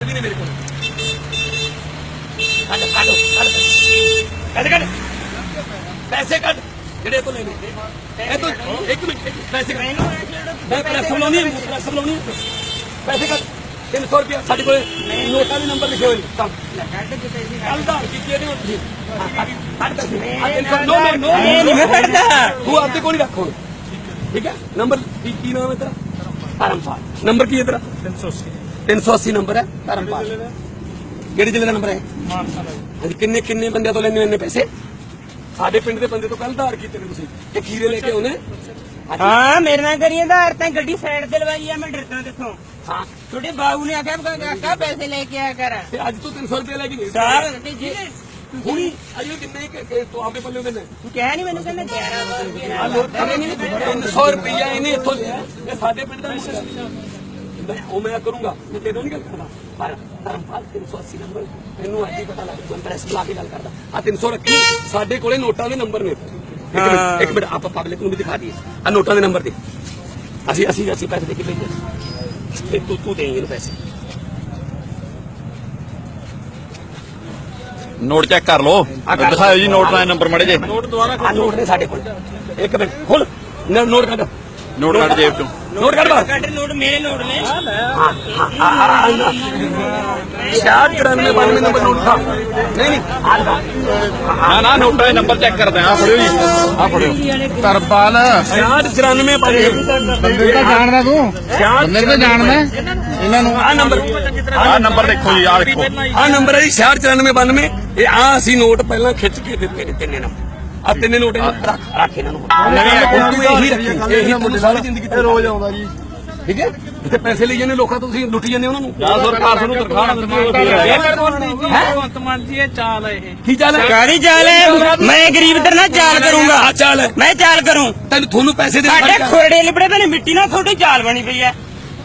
ਵੀ ਨਹੀਂ ਮੇਰੇ ਕੋਲ। ਕੱਢ ਕੱਢ ਕੱਢ। ਕੱਢ ਕੱਢ। ਪੈਸੇ ਕੱਢ। ਜਿਹੜੇ ਤੋਂ ਲੈਣੇ ਇਹ ਤੋਂ ਇੱਕ ਮਿੰਟ ਇੱਕ ਮਿੰਟ, ਪੈਸੇ ਕੱਢ। ਮੈਂ ਪ੍ਰੈਸ ਬੁਲਾਉਣੀ ਹੈ ਪ੍ਰੈਸ ਬੁਲਾਉਣੀ ਹੈ ਪੈਸੇ ਕੱਢ। 300 ਰੁਪਏ ਸਾਡੇ ਕੋਲ। ਨੋਟਾਂ ਦੇ ਨੰਬਰ ਲਿਖੇ ਹੋਏ ਨੇ। ਕੰਮ ਕੱਲ ਦਾ ਕੀਤੀ ਨਹੀਂ ਹੁੰਦੀ ਕੱਢ ਪੈਸੇ। ਆ 300 ਨੋ ਨੋ ਨੋ ਇਹ ਨਹੀਂ ਮੈਂ ਫੜਦਾ ਤੂੰ ਆਪਦੇ ਕੋਲ ਹੀ ਰੱਖ ਠੀਕ ਹੈ? ਨੰਬਰ ਕੀ ਕੀ ਨਾਮ ਹੈ ਤੇਰਾ? ਧਰਮਪਾਲ। ਨੰਬਰ ਕੀ ਹੈ ਤੇਰਾ? 380 380 ਨੰਬਰ ਹੈ ਧਰਮਪਾਲ ਕਿਹੜੇ ਜ਼ਿਲ੍ਹੇ ਦਾ? ਨੰਬਰ ਹੈ? ਹਾਂਜੀ ਕਿੰਨੇ ਕਿੰਨੇ ਬੰਦਿਆਂ ਤੋਂ ਲੈਣੇ ਇੰਨੇ ਪੈਸੇ? ਸਾਡੇ ਪਿੰਡ ਦੇ ਬੰਦੇ ਤੋਂ ਕੱਲ ਧਾਰ ਕੀਤੇ ਨੇ ਤੁਸੀਂ। ਇਹ ਖੀਰੇ ਲੈ ਕੇ ਆਉਨੇ ਹਾਂਜੀ। ਹਾਂ ਮੇਰੇ ਨਾਲ ਕਰੀਏ ਦਾ ਤਾਂ ਗੱਡੀ ਸਾਈਡ ਤੇ ਲਵਾਈ ਆ ਮੈਂ ਡਰਦਾ ਦੇਖੋ। ਹਾਂ। ਤੁਹਾਡੇ ਬਾਬੂ ਨੇ ਆਖਿਆ ਕਾਕਾ ਪੈਸੇ ਲੈ ਕੇ ਆਇਆ ਕਰ। ਤੇ ਅੱਜ ਤੂੰ 300 ਰੁਪਏ ਲੈ ਕੇ ਗਏ। ਸਾਰ। ਹੁਣ ਅਜੇ ਕਿੰਨੇ ਤੂੰ ਆਪੇ ਪੱਲੇ ਹੁੰਦੇ ਨੇ? ਤੂੰ ਕਹਿ ਨਹੀਂ ਮੈਨੂੰ ਕਹਿੰਦਾ 11 ਰੁਪਏ ਆ ਲੋਕ ਕਰੇ ਨਹੀਂ 300 ਰੁਪਇਆ ਇਹਨੇ ਇੱਥੋਂ ਲਿਆ। ਇਹ ਸਾਡੇ ਪਿੰਡ ਦਾ ਮੁੰਡਾ ਮੈਂ ਉਹ ਮੈਂ ਕਰੂੰਗਾ ਮੈਂ ਤੈਨੂੰ ਨਹੀਂ ਗੱਲ ਕਰਦਾ। ਪਰ ਧਰਮਪਾਲ 380 ਨੰਬਰ ਮੈਨੂੰ ਅੱਜ ਹੀ ਪਤਾ ਲੱਗ ਗਿਆ ਪ੍ਰੈਸ ਬੁਲਾ ਕੇ ਗੱਲ ਕਰਦਾ। ਆ 300 ਰੱਖੀ ਸਾਡੇ ਕੋਲੇ ਨੋਟਾਂ ਦੇ ਨੰਬਰ ਨੇ। ਇੱਕ ਮਿੰਟ ਆਪਾਂ ਪਬਲਿਕ ਨੂੰ ਵੀ ਦਿਖਾ ਦਈਏ। ਆ ਨੋਟਾਂ ਦੇ ਨੰਬਰ ਤੇ ਅਸੀਂ ਅਸੀਂ ਅਸੀਂ ਪੈਸੇ ਦੇ ਕੇ ਭੇਜੇ ਤੇ ਤੂੰ ਤੂੰ ਦੇ ਇਹਨੂੰ ਪੈਸੇ। ਨੋਟ ਚੈੱਕ ਕਰ ਲਓ। ਦਿਖਾਓ ਜੀ ਨੋਟ ਦਾ ਨੰਬਰ ਮੜੇ ਜੇ ਆ ਨੋਟ ਨੇ ਸਾਡੇ ਕੋਲ। ਇੱਕ ਮਿੰਟ ਖੋਲ। ਨੋਟ ਕੱਢ। ਨੋਟ ਕੱਢ ਜੇਬ ਚੋਂ। ਨੋਟ ਕੱਢ ਬਾਹਰ ਕੱਢ ਨੋਟ ਮੇਰੇ ਨੋਟ ਨੇ। ਸ਼ਾਇਦ 94 92 ਨੰਬਰ ਨੋਟ ਥਾ ਨਹੀਂ ਨਹੀਂ। ਨਾ ਨਾ ਨੋਟਾਂ ਦੇ ਨੰਬਰ ਚੈੱਕ ਕਰਦੇ ਆ ਫੜਿਓ ਜੀ। ਆ ਫੜਿਓ। ਤਰਪਾਲ। ਸ਼ਾਇਦ 94 ਪਾਏ ਬੰਦੇ ਤਾਂ ਜਾਣਦਾ ਤੂੰ। ਬੰਦੇ ਤਾਂ ਜਾਣਦਾ। ਇਹਨਾਂ ਨੂੰ ਆ ਨੰਬਰ। ਆ ਨੰਬਰ ਦੇਖੋ ਜੀ ਆ ਦੇਖੋ। ਆ ਨੰਬਰ। ਹੈ ਜੀ 9692 ਇਹ ਆ ਅਸੀਂ ਨੋਟ ਪਹਿਲਾਂ ਖਿੱਚ ਕੇ ਦਿੱਤੇ ਨੇ ਤਿੰਨੇ ਨੰਬਰ। ਆ ਤਿੰਨੇ ਨੋਟ ਨੂੰ ਰੱਖ ਰੱਖ ਇਹਨਾਂ ਨੂੰ। ਤੂੰ ਇਹੀ ਰੱਖੀ ਇਹੀ ਤੈਨੂੰ ਸਾਰੀ ਜ਼ਿੰਦਗੀ ਤੇ ਰੋਜ਼ ਆਉਂਦਾ ਜੀ। ਠੀਕ ਹੈ? ਜਿੱਥੇ ਪੈਸੇ ਲਈ ਜਾਂਦੇ ਲੋਕਾਂ ਤੋਂ ਤੁਸੀਂ ਲੁੱਟੀ ਜਾਂਦੇ ਉਹਨਾਂ ਨੂੰ? ਜਾਂ ਸਰਕਾਰ ਤੁਹਾਨੂੰ ਤਨਖਾਹ ਦਿੰਦੀ ਹੈ। ਕੀ ਚਾਲ ਹੈ? ਕਾਦੀ ਚਾਲ ਹੈ? ਮੈਂ ਗਰੀਬ ਤੇਰੇ ਨਾਲ ਚਾਲ ਕਰੂੰਗਾ। ਆ ਚਾਲ ਹੈ। ਮੈਂ ਚਾਲ ਕਰੂੰ। ਤੈਨੂੰ ਤੁਹਾਨੂੰ ਪੈਸੇ ਦੇ ਸਾਡੇ ਖੋੜੇ ਲਿਬੜੇ ਤਾਂ ਮਿੱਟੀ ਨਾਲ ਤੁਹਾਡੀ ਚਾਲ ਬਣੀ ਪਈ ਹੈ।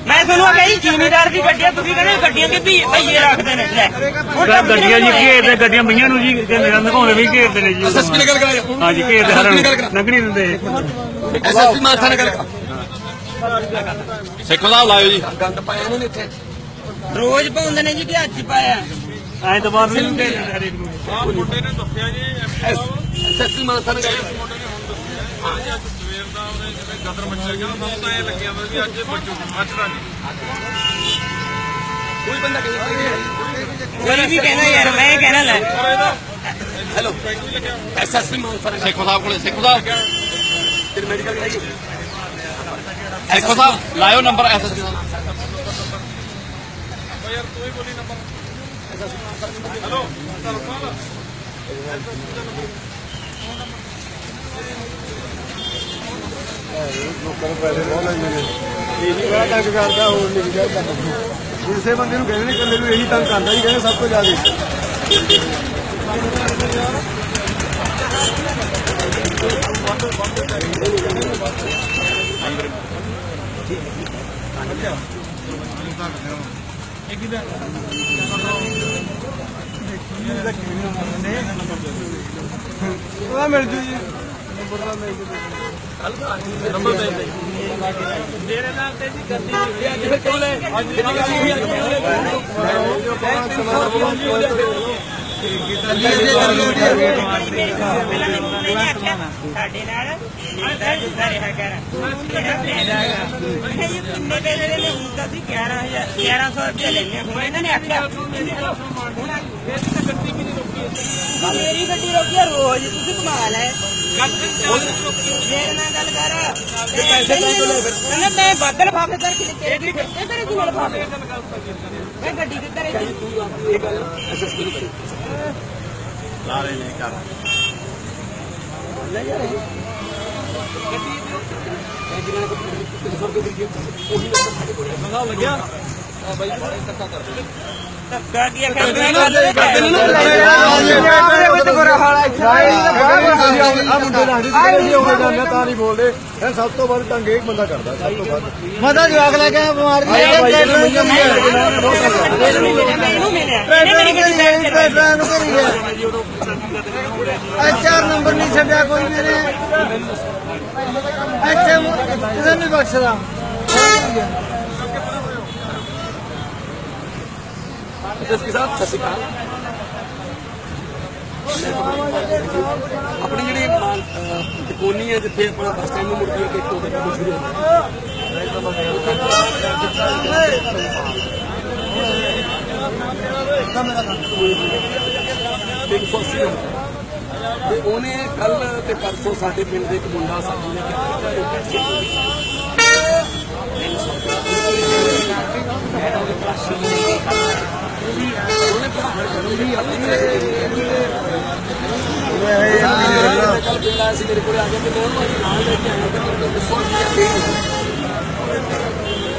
ਮੈਂ ਤੁਹਾਨੂੰ ਆਖਿਆ ਜੀ ਜ਼ਿਮੀਦਾਰ ਦੀ ਗੱਡੀਆਂ ਤੁਸੀਂ ਕਹਿੰਦੇ ਗੱਡੀਆਂ ਦੇ ਵੀ ਭਈਏ ਰੱਖਦੇ ਨੇ। ਲੈ ਹੁਣ ਤਾਂ ਗੱਡੀਆਂ ਜੀ ਘੇਰਦੇ ਗੱਡੀਆਂ ਮਈਆਂ ਨੂੰ ਜੀ ਕਹਿੰਦੇ ਨੇ ਨਗਾਉਣੇ ਵੀ ਘੇਰਦੇ ਨੇ ਜੀ। ਐਸਐਸਪੀ ਨਾਲ ਗੱਲ ਕਰਾਇਆ ਹਾਂਜੀ ਘੇਰਦੇ ਹਰ ਨਗਣੀ ਦਿੰਦੇ ਐਸਐਸਪੀ ਮਾਥਾ ਨਾਲ ਗੱਲ ਕਰਾ ਸਿੱਖ ਸਾਹਿਬ ਲਾਇਓ ਜੀ। ਗੰਦ ਪਾਇਆ ਇਹਨਾਂ ਨੇ ਇੱਥੇ। ਰੋਜ਼ ਪਾਉਂਦੇ ਨੇ ਜੀ ਕਿ ਅੱਜ ਹੀ ਪਾਇਆ। ਐਂ ਤਾਂ ਬਾਅਦ ਵਿੱਚ ਹੁੰਦੇ ਹਰੇਕ ਨੂੰ। ਐਸਐਸਪੀ ਮਾਥਾ ਨਾਲ ਗੱਲ ਕਰਾ ਕੋਈ ਬੰਦਾ ਕਹਿੰਦਾ ਕੋਈ ਵੀ ਕਹਿੰਦਾ ਯਾਰ ਮੈਂ ਕਹਿਣਾ ਲੈ ਹੈਲੋ। ਐਸਐਸਪੀ ਨਾਲ ਸਿੱਖ ਸਾਹਿਬ ਕੋਲੇ ਸਿੱਖ ਸਾਹਿਬ। ਤੇਰੀ ਮੈਡੀਕਲ ਕਰਾਈਏ। ਸਿੱਖ ਸਾਹਿਬ ਲਾਇਓ ਨੰਬਰ ਐਸਐਸਪੀ ਦਾ। ਲੋਕਾਂ ਨੂੰ ਪੈਸੇ ਬਹੁਤ ਲੈਂਦੇ ਨੇ। ਇਹੀ ਬੜਾ ਤੰਗ ਕਰਦਾ ਹੋਰ ਨਹੀਂ ਕਿਹਾ ਕਰਦਾ। ਇਸੇ ਬੰਦੇ ਨੂੰ ਕਹਿੰਦੇ ਨੇ ਇਕੱਲੇ ਨੂੰ ਇਹੀ ਤੰਗ ਕਰਦਾ ਹੀ ਕਹਿੰਦੇ ਸਭ ਤੋਂ ਜ਼ਿਆਦਾ। ਉਹਦਾ ਮਿਲ ਜੂ ਜੀ। ਨੰਬਰ ਦਾ ਮਿਲ ਜੂ ਫਿਰ ਕਿਉਂ ਲੈ ਸਾਡੇ ਨਾਲ ਨਿਕਲ ਜਿੱਦਾਂ ਰਿਹਾ ਕਰ ਜਿਹੜਾ ਕਿੰਨੇ ਪੈਸੇ ਦੇ ਨੇ ਹੁਣ ਤਾਂ ਅਸੀਂ 11000 1100 ਰੁਪਏ ਲੈਣੇ ਹੁਣ ਇਹਨਾਂ ਨੇ ਆਖਿਆ ਮੇਰੀ ਗੱਡੀ ਰੋਕੀ ਰੋਜ਼ ਤੁਸੀਂ ਕਮਾਲ ਹੈ ਮੇਰੇ ਨਾਲ ਗੱਲ ਕਰ ਤੇ ਪੈਸੇ ਕਿਉਂ ਲੈ ਫਿਰ ਮੈਂ ਬਾਦਲ ਫਾਫੇ ਕਰਕੇ ਤੇਰੇ ਕੀ ਫਿਰਤੇ ਤੇਰੇ ਕੀ ਨਾਲ ਫਾਫੇ ਮੈਂ ਗੱਡੀ ਦੇ ਤੇਰੇ ਕੀ ਇਹ ਗੱਲ ਐਸਐਸਪੀ ਨੂੰ ਕਰੀ ਲਾ ਰਹੇ ਨੇ ਕਰ ਧੱਕਾ ਕੀ ਕਰਦੇ ਆ ਮੁੰਡੇ ਨਾਲ ਨਹੀਂ ਹੋ ਜਾਂਦਾ ਤਾਂ ਨਹੀਂ ਬੋਲਦੇ ਇਹ ਸਭ ਤੋਂ ਵੱਧ ਤੰਗ ਇੱਕ ਬੰਦਾ ਕਰਦਾ ਸਭ ਤੋਂ ਵੱਧ ਮਦਾ ਜਵਾਕ ਲੈ ਕੇ ਬਿਮਾਰ ਨਹੀਂ ਹੈ ਮੈਨੂੰ ਮਿਲਿਆ ਇਹਨੇ ਨੰਬਰ ਨਹੀਂ ਛੱਡਿਆ ਕੋਈ ਮੇਰੇ ਇੱਥੇ ਕਿਸੇ ਨਹੀਂ ਬਖਸ਼ਦਾ ਐਸਐਸਪੀ ਸਾਹਿਬ ਸਤਿ ਸ਼੍ਰੀ ਅਕਾਲ ਆਪਣੀ ਜਿਹੜੀ ਮਾਨ ਹੈ, ਜਿੱਥੇ ਆਪਣਾ ਬੱਸ ਸਟੈਂਡ ਨੂੰ ਮੁੜਦੀ ਹੈ, ਕਿ ਤੋਂ ਤੱਕ ਸ਼ੁਰੂ ਹੁੰਦਾ ਸੌ ਅੱਸੀ ਤੇ ਉਹਨੇ ਕੱਲ ਤੇ ਪਰਸੋਂ ਸਾਡੇ ਪਿੰਡ ਦੇ ਇੱਕ ਮੁੰਡਾ ਸਾਥੀ ਨੇ ਕਿਹਾ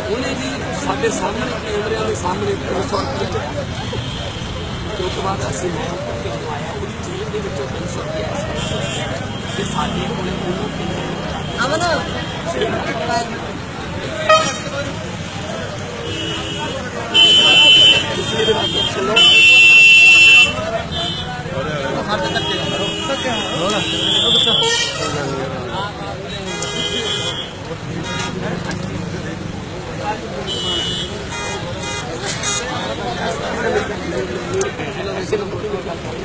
ਉਹਨੇ ਜੀ ਸਾਡੇ ਸਾਹਮਣੇ ਕੈਮਰਿਆਂ ਦੇ ਸਾਹਮਣੇ 300 ਰੁਪਏ ਚੁੱਕਿਆ ਤੇ ਉਸ ਅਸੀਂ ਆਇਆ ਉਹਦੀ ਜੇਬ ਦੇ ਵਿੱਚੋਂ 300 ਰੁਪਏ ਤੇ ਸਾਡੇ ਕੋਲੇ ਉਹਨੂੰ ਕਿੰਨੇ ਅਮਨ ਤੁਸੀਂ ਇਹਦੇ ਨਾਲ ਚੱਲੋ ਇਸੇ ਨੰਬਰ ਤੇ ਗੱਲ ਕਰੋ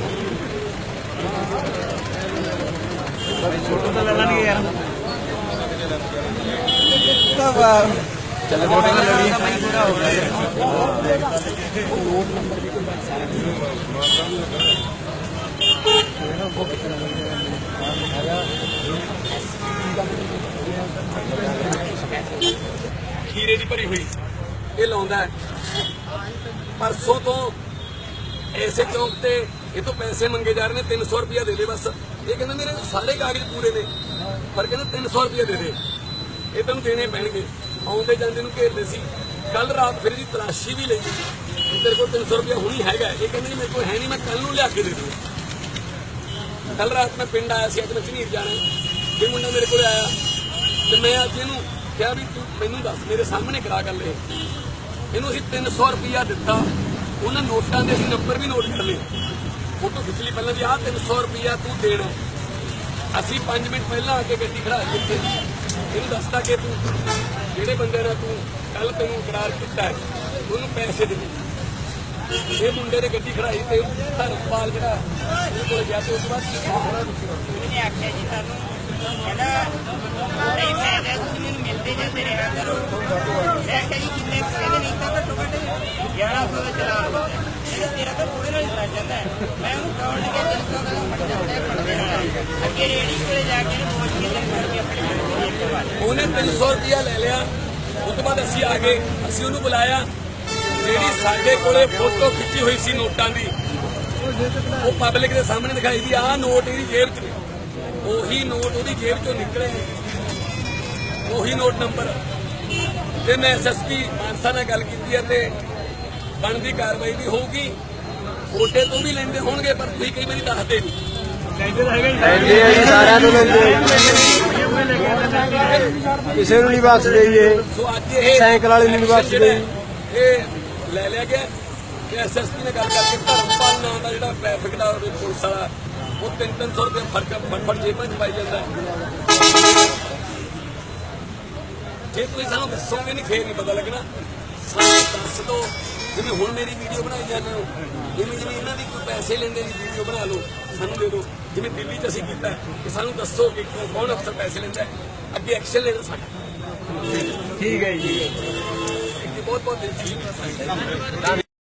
ਫੋਟੋ ਤਾਂ ਲੈ ਲੈਣਗੇ ਯਾਰ ਖੀਰੇ ਦੀ ਭਰੀ ਹੋਈ। ਇਹ ਲਾਉਂਦਾ ਪਰਸੋਂ ਤੋਂ ਐਸੇ ਚੌਂਕ ਤੇ ਇਹ ਤੋਂ ਪੈਸੇ ਮੰਗੇ ਜਾ ਰਹੇ ਨੇ 300 ਰੁਪਇਆ ਦੇ ਦੇ ਬਸ। ਇਹ ਕਹਿੰਦਾ ਮੇਰੇ ਸਾਰੇ ਕਾਗਜ਼ ਪੂਰੇ ਨੇ, ਪਰ ਕਹਿੰਦਾ 300 ਰੁਪਇਆ ਦੇ ਦੇ। ਇਹ ਤੈਨੂੰ ਦੇਣੇ ਪੈਣਗੇ। ਆਉਂਦੇ ਜਾਂਦੇ ਨੂੰ ਘੇਰਦੇ ਸੀ। ਕੱਲ ਰਾਤ ਫਿਰ ਇਹਦੀ ਤਲਾਸ਼ੀ ਵੀ ਲਈ। ਤੇਰੇ ਕੋਲ 300 ਰੁਪਇਆ ਹੁਣੀ ਹੈਗਾ ਇਹ ਕਹਿੰਦੇ ਜੀ ਮੇਰੇ ਕੋਲ ਹੈ ਨਹੀਂ, ਮੈਂ ਕੱਲ ਨੂੰ ਲਿਆ ਕੇ ਦੇ ਦੂੰਗਾ। ਕੱਲ ਰਾਤ ਮੈਂ ਪਿੰਡ ਆਇਆ ਸੀ, ਅੱਜ ਮੈਂ ਝਨੀਰ ਜਾਣਾ ਇਹ ਮੁੰਡਾ ਮੇਰੇ ਕੋਲ ਆਇਆ, ਤੇ ਮੈਂ ਅੱਜ ਇਹਨੂੰ ਕਿਹਾ ਵੀ ਤੂੰ ਮੈਨੂੰ ਦੱਸ, ਮੇਰੇ ਸਾਹਮਣੇ ਕਰਾ ਗੱਲ ਇਹ। ਇਹਨੂੰ ਅਸੀਂ 300 ਰੁਪਇਆ ਦਿੱਤਾ। ਉਹਨਾਂ ਨੋਟਾਂ ਦੇ ਅਸੀਂ ਨੰਬਰ ਵੀ ਨੋਟ ਕਰ ਲਏ। ਫੋਟੋ ਖਿੱਚ ਲਈ ਪਹਿਲਾਂ ਵੀ, ਆਹ 300 ਰੁਪਇਆ ਤੂੰ ਦੇਣਾ। ਅਸੀਂ 5 ਮਿੰਟ ਪਹਿਲਾਂ ਆ ਕੇ ਗੱਡੀ ਖੜਾ ਦਿੱਤੀ ਇਹਨੂੰ ਦੱਸਦਾ ਕਿ ਤੂੰ ਜਿਹੜੇ ਬੰਦੇ ਨਾਲ ਤੂੰ ਕੱਲ ਤੈਨੂੰ ਇਕਰਾਰ ਕੀਤਾ ਹੈ, ਉਹਨੂੰ ਪੈਸੇ ਦੇ ਇਹ ਮੁੰਡੇ ਨੇ ਗੱਡੀ ਖੜਾਈ ਤੇ ਧਰਮਪਾਲ ਜਿਹੜਾ ਉਹਦੇ ਕੋਲ ਗਿਆ ਤੇ ਉਸ ਤੋਂ ਬਾਅਦ ਉਹਨੇ ਆਖਿਆ ਜੀ ਸਾਨੂੰ ਕਹਿੰਦਾ ਨਹੀਂ ਮੈਂ ਕਿਹਾ ਤੁਸੀਂ ਮੈਨੂੰ ਮਿਲਦੇ ਜਾਂਦੇ ਰਿਹਾ ਕਰੋ। ਮੈਂ ਕਿਹਾ, ਜੀ, ਕਿੰਨੇ ਕਹਿੰਦੇ ਨਹੀਂ ਤਾਂ ਘੱਟੋ ਘੱਟ 1100 ਦਾ ਚਲਾ ਲਓ। ਕਹਿੰਦਾ, ਤੇਰਾ ਤਾਂ ਥੋੜੇ ਨਾਲ ਹੀ ਲੱਗ ਜਾਂਦਾ ਮੈਂ ਉਹਨੂੰ ਕਹਣ ਲੱਗਿਆ 300 ਦਾ ਫੜ ਜਾਂਦਾ ਹੈ ਫੜਦੇ ਨਾਲ ਅੱਗੇ ਰੇੜੀ ਕੋਲੇ ਜਾ ਕੇ ਪਹੁੰਚ ਕੇ ਤੇ ਫੜ ਕੇ ਆਪਣੇ ਪਿੰਡ ਦੀ ਇੱਕ ਵਾਰ ਉਹਨੇ 300 ਰੁਪਇਆ ਲੈ ਲਿਆ। ਉਸ ਤੋਂ ਬਾਅਦ ਅਸੀਂ ਆ ਗਏ। ਅਸੀਂ ਉਹਨੂੰ ਬੁਲਾਇਆ। ਜਿਹੜੀ ਸਾਡੇ ਕੋਲੇ ਫੋਟੋ ਖਿੱਚੀ ਹੋਈ ਸੀ ਨੋਟਾਂ ਦੀ, ਉਹ ਪਬਲਿਕ ਦੇ ਸਾਹਮਣੇ ਦਿਖਾਈ ਵੀ ਆਹ ਨੋਟ ਇਹਦੀ ਜੇਬ 'ਚ ਉਹੀ ਨੋਟ ਉਹਦੀ ਜੇਬ 'ਚੋਂ ਨਿਕਲੇ ਉਹੀ ਨੋਟ ਨੰਬਰ। ਤੇ ਮੈਂ ਐਸਐਸਪੀ ਮਾਨਸਾ ਨਾਲ ਗੱਲ ਕੀਤੀ ਹੈ ਤੇ ਬਣਦੀ ਕਾਰਵਾਈ ਵੀ ਹੋਊਗੀ। ਉਹਦੇ ਤੋਂ ਵੀ ਲੈਂਦੇ ਹੋਣਗੇ ਪਰ ਤੁਸੀਂ ਕਈ ਵਾਰੀ ਦੱਸਦੇ ਨਹੀਂ। ਇਹ ਸਾਰਿਆਂ ਨੂੰ ਕਿਸੇ ਨੂੰ ਨਹੀਂ ਬਖਸ਼ਦੇ ਜੀ ਇਹ। ਸੋ ਅੱਜ ਇਹ ਸਾਈਕਲ ਵਾਲੇ ਨੂੰ action ਬਖਸ਼ਦੇ ਇਹ ਲੈ ਲਿਆ ਗਿਆ। ਤੇ ਐਸਐਸਪੀ ਨੇ ਗੱਲ ਕਰਕੇ ਧਰਮਪਾਲ ਨਾਮ ਦਾ ਜਿਹੜਾ ਟ੍ਰੈਫਿਕ ਦਾ ਪੁਲਿਸ ਵਾਲਾ ਉਹ 3-300 ਰੁਪਏ ਫ਼ਰਕ ਫਟਫਟ ਜੇਬਾਂ 'ਚ ਪਾਈ ਜਾਂਦਾ। ਜੇ ਤੁਸੀਂ ਸਾਨੂੰ ਦੱਸੋਗੇ ਨਹੀਂ ਫੇਰ ਨਹੀਂ ਪਤਾ ਲੱਗਣਾ ਸਾਨੂੰ ਦੱਸ ਦਿਓ ਜਿਵੇਂ ਹੁਣ ਮੇਰੀ ਵੀਡੀਓ ਬਣਾਈ ਜਾਂਦੇ ਹੋ ਜਿਵੇਂ ਜਿਵੇਂ ਇਹਨਾਂ ਦੀ ਕੋਈ ਪੈਸੇ ਲੈਂਦੇ ਦੀ ਵੀਡੀਓ ਬਣਾ ਲਓ ਸਾਨੂੰ ਦੇ ਦਿਓ ਜਿਵੇਂ ਦਿੱਲੀ 'ਚ ਅਸੀਂ ਕੀਤਾ ਕਿ ਸਾਨੂੰ ਦੱਸੋ ਕਿ ਕੌਣ ਅਫਸਰ ਪੈਸੇ ਲੈਂਦਾ ਅੱਗੇ ਐਕਸ਼ਨ ਲੈਣਾ ਸਾਡਾ ਠੀਕ ਹੈ ਜੀ ਬਹੁਤ ਬਹੁਤ ਦਿਲਚਸਪੀ